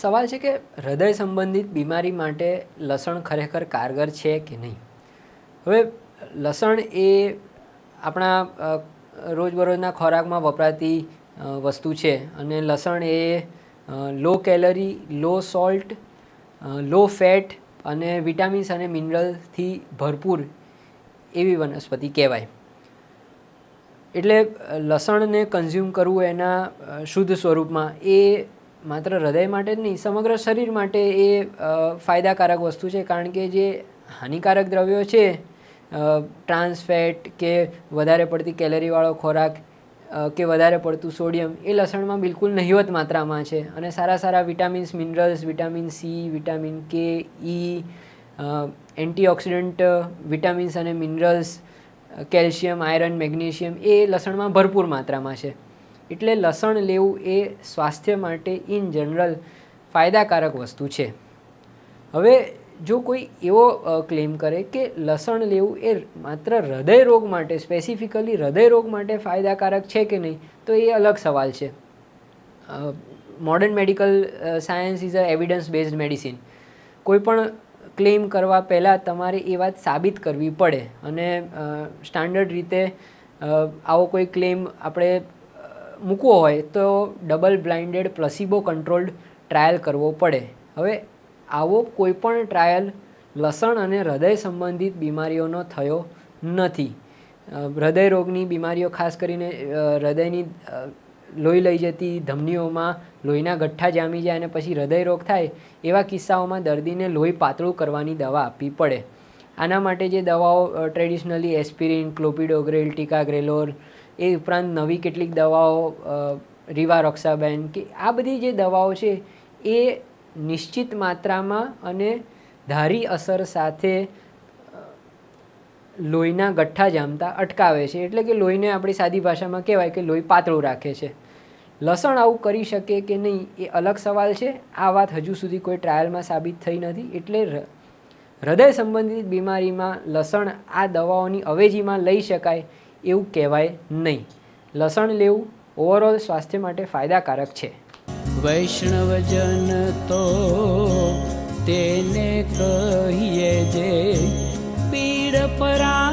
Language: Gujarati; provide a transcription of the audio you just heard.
સવાલ છે કે હૃદય સંબંધિત બીમારી માટે લસણ ખરેખર કારગર છે કે નહીં? હવે, લસણ એ આપણા રોજબરોજના ખોરાકમાં વપરાતી વસ્તુ છે અને લસણ એ low calorie low salt low fat અને વિટામિન્સ અને મિનરલથી ભરપૂર એવી વનસ્પતિ કહેવાય. એટલે લસણને કન્ઝ્યુમ કરવું એના શુદ્ધ સ્વરૂપમાં એ માત્ર હૃદય માટે જ નહીં, સમગ્ર શરીર માટે એ ફાયદાકારક વસ્તુ છે. કારણ કે જે હાનિકારક દ્રવ્યો છે ટ્રાન્સફેટ કે વધારે પડતી કેલરીવાળો ખોરાક કે વધારે પડતું સોડિયમ એ લસણમાં બિલકુલ નહિવત માત્રામાં છે. અને સારા સારા vitamins minerals vitamin C vitamin K E antioxidant vitamins અને મિનરલ્સ કેલ્શિયમ આયરન મેગ્નેશિયમ એ લસણમાં ભરપૂર માત્રામાં છે. એટલે લસણ લેવું એ સ્વાસ્થ્ય માટે ઇન જનરલ ફાયદાકારક વસ્તુ છે. હવે જો કોઈ એવો ક્લેમ કરે કે લસણ લેવું એ માત્ર હૃદય રોગ માટે સ્પેસિફિકલી હૃદય રોગ માટે ફાયદાકારક છે કે નહીં, તો એ અલગ સવાલ છે. Modern medical science is a evidence based medicine કોઈ પણ ક્લેમ કરવા પહેલાં તમારે એ વાત સાબિત કરવી પડે. અને સ્ટાન્ડર્ડ રીતે આવો કોઈ ક્લેમ આપણે મૂકવો હોય તો double blinded placebo controlled trial કરવો પડે. હવે આવો કોઈપણ ટ્રાયલ લસણ અને હૃદય સંબંધિત બીમારીઓનો થયો નથી. હૃદય રોગની બીમારીઓ ખાસ કરીને હૃદયની લોહી લઈ જતી ધમનીઓમાં લોહીના ગઠ્ઠા જામી જાય અને પછી હૃદય રોગ થાય, એવા કિસ્સાઓમાં દર્દીને લોહી પાતળું કરવાની દવા આપવી પડે. આના માટે જે દવાઓ ટ્રેડિશનલી એસ્પિરિન ક્લોપિડોગ્રેલ ટીકાગ્રેલોર એ ઉપરાંત નવી કેટલીક દવાઓ રીવા રિવારોક્સાબેન કે આ બધી જે દવાઓ છે, એ નિશ્ચિત માત્રામાં અને ધારી અસર સાથે લોહીના ગઠ્ઠા જામતા અટકાવે છે. એટલે કે લોહીને આપણી સાદી ભાષામાં કહેવાય કે લોહી પાતળું રાખે છે. લસણ આવું કરી શકે કે નહીં, એ અલગ સવાલ છે. આ વાત હજુ સુધી કોઈ ટ્રાયલમાં સાબિત થઈ નથી. એટલે હૃદય સંબંધિત બીમારીમાં લસણ આ દવાઓની અવેજીમાં લઈ શકાય. એવું કહેવાય નહીં. લસણ લેવું ઓવરઓલ સ્વાસ્થ્ય માટે ફાયદાકારક છે. વૈષ્ણવજન તો તેને કહીએ જે પીડ પરા